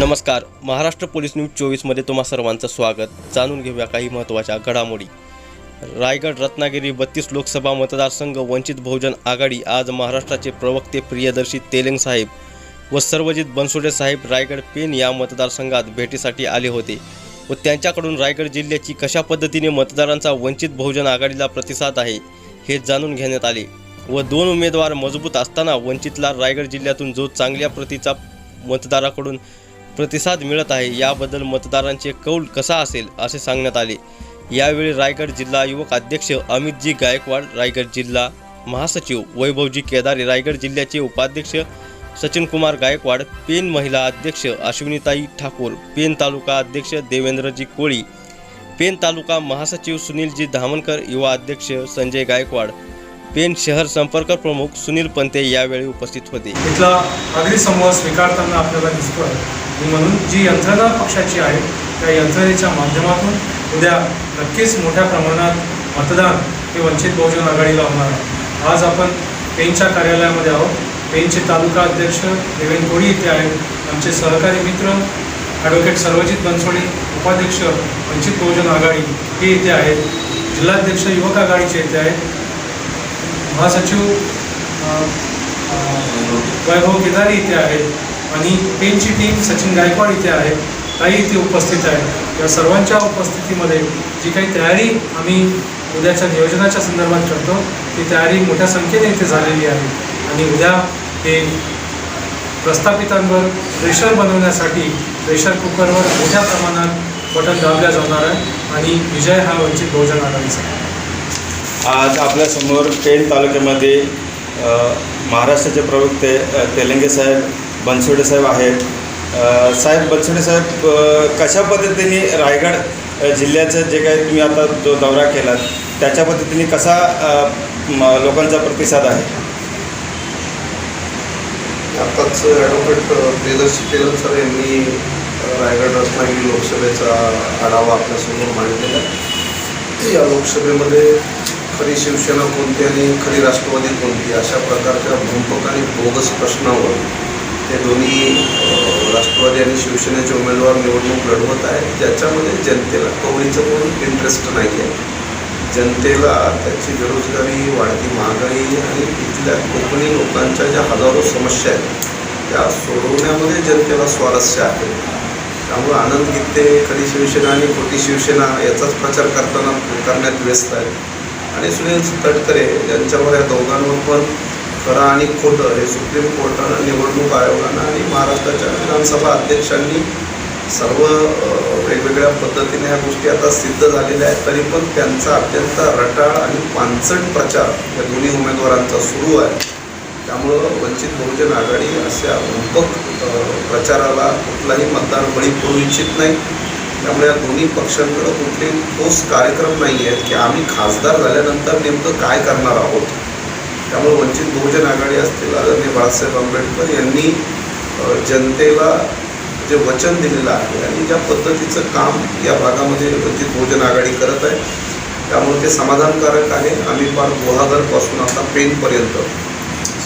नमस्कार. Maharashtra police news चोवीसमध्ये तुम्हा सर्वांचं स्वागत. जाणून घेऊया काही महत्त्वाच्या घडामोडी. रायगड रत्नागिरी बत्तीस लोकसभा मतदारसंघ वंचित बहुजन आघाडी आज महाराष्ट्राचे प्रवक्ते प्रियदर्शी तेलंग साहेब व सर्वजित बनसोडे साहेब रायगड पेन या मतदारसंघात भेटीसाठी आले होते व त्यांच्याकडून रायगड जिल्ह्याची कशा पद्धतीने मतदारांचा वंचित बहुजन आघाडीला प्रतिसाद आहे हे जाणून घेण्यात आले व दोन उमेदवार मजबूत असताना वंचितला रायगड जिल्ह्यातून जो चांगल्या प्रतीचा मतदाराकडून प्रतिसाद मिळत आहे. याबद्दल मतदारांचे कौल कसा असेल असे सांगण्यात आले. यावेळी रायगड जिल्हा युवक अध्यक्ष अमितजी गायकवाड रायगड जिल्हा महासचिव वैभवजी केदारे रायगड जिल्ह्याचे उपाध्यक्ष सचिन कुमार गायकवाड पेन महिला अध्यक्ष अश्विनीताई ठाकूर पेन तालुका अध्यक्ष देवेंद्रजी कोळी पेन तालुका महासचिव सुनीलजी धामणकर युवा अध्यक्ष संजय गायकवाड पेन शहर संपर्क प्रमुख सुनील पंते यावेळी उपस्थित होते. इथला नागरी समूह स्वीकारताना आपल्याला दिसतोय. म्हणून जी यंत्रणा पक्षाची आहे त्या यंत्रणेच्या माध्यमातून उद्या नक्कीच मोठ्या प्रमाणात मतदान हे वंचित बहुजन आघाडीला होणार आहे. आज आपण पेनच्या कार्यालयामध्ये आहोत. पेनचे तालुका अध्यक्ष देवेंद्र कोळी इथे आहेत. आमचे सहकारी मित्र ॲडव्होकेट सर्वजित बनसोडे उपाध्यक्ष वंचित बहुजन आघाडी हे इथे आहेत. जिल्हाध्यक्ष युवक आघाडीचे इथे आहेत. महासचिव वैभव केदारी इथे आहेत आणि पेनची टीम सचिन गायकवाड इथे आहे. ताई इथे उपस्थित आहे या सर्वांच्या उपस्थितीमध्ये जी काही तयारी आम्ही उद्याच्या नियोजनाच्या संदर्भात करतो ती तयारी मोठ्या संख्येने इथे झालेली आहे. आणि उद्या हे प्रस्थापितांवर प्रेशर बनवण्यासाठी प्रेशर कुकरवर मोठ्या प्रमाणात बटन दाबल्या जाणार आहे आणि विजय हा वंचित बहुजन आघाडीचा आहे. आज आपल्यासमोर पेण तालुक्यामध्ये महाराष्ट्राचे प्रवक्ते तेलंगे साहेब बनसोडे साहेब आहेत. साहेब बनसोडे साहेब कशा पद्धतीने रायगड जिल्ह्याचं जे काही तुम्ही आता जो दौरा केलात त्याच्या पद्धतीने कसा म, लोकांचा प्रतिसाद आहे? आताच ॲडव्होकेट प्रियदर्शी केलं सर यांनी रायगड रत्नागिरी लोकसभेचा आढावा आपल्यासमोर मांडलेला आहे. या लोकसभेमध्ये खरी शिवसेना कोणती आणि खरी राष्ट्रवादी कोणती अशा प्रकारच्या भूमक आणि बोगस प्रश्नावर हे दोन्ही राष्ट्रवादी आणि शिवसेनेचे उमेदवार निवडणूक लढवत आहेत. ज्याच्यामध्ये जनतेला कवळीचं पण इंटरेस्ट नाही आहे जनतेला त्याची बेरोजगारी वाढती महागाई आणि इथल्या कोकणी लोकांच्या ज्या हजारो समस्या आहेत त्या सोडवण्यामध्ये जनतेला स्वारस्य आहे. त्यामुळे आनंद गीते खरी शिवसेना आणि खोटी शिवसेना याचाच प्रचार करताना करण्यात व्यस्त आहे. आणि सुनील तटकरे यांच्यावर या दोघांवर पण खरं आणि खोटं हे सुप्रीम कोर्टानं निवडणूक आयोगानं आणि महाराष्ट्राच्या विधानसभा अध्यक्षांनी सर्व वेगवेगळ्या पद्धतीने ह्या गोष्टी आता सिद्ध झालेल्या आहेत. तरी पण त्यांचा अत्यंत रटाळ आणि पानसट प्रचार या दोन्ही उमेदवारांचा सुरू आहे. त्यामुळं वंचित बहुजन आघाडी अशा व्यापक प्रचाराला कुठलाही मतदार बळी पडू इच्छित नाही. त्यामुळे या दोन्ही पक्षांकडं कुठले ठोस कार्यक्रम नाही आहेत की आम्ही खासदार झाल्यानंतर नेमकं काय करणार आहोत. त्यामुळे वंचित बहुजन आघाडी असतील आदरणीय बाळासाहेब आंबेडकर यांनी जनतेला जे वचन दिलेलं आहे आणि ज्या पद्धतीचं काम या भागामध्ये वंचित बहुजन आघाडी करत आहे त्यामुळे ते समाधानकारक आहे. आम्ही फार गुहागरपासून आता पेनपर्यंत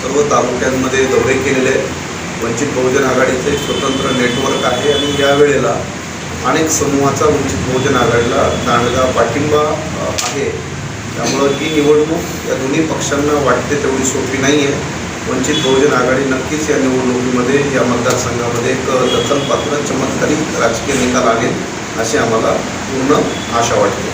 सर्व तालुक्यांमध्ये दौरे केलेले आहेत. वंचित बहुजन आघाडीचं एक स्वतंत्र नेटवर्क आहे आणि यावेळेला अनेक समूहाचा वंचित बहुजन आघाडीला दांडगा पाठिंबा आहे. त्यामुळं ही निवडणूक या दोन्ही पक्षांना वाटते तेवढी सोपी नाही आहे वंचित बहुजन आघाडी नक्कीच या निवडणुकीमध्ये या मतदारसंघामध्ये एक दखलपात्र चमत्कारी राजकीय निकाल आले अशी आम्हाला पूर्ण आशा वाटते.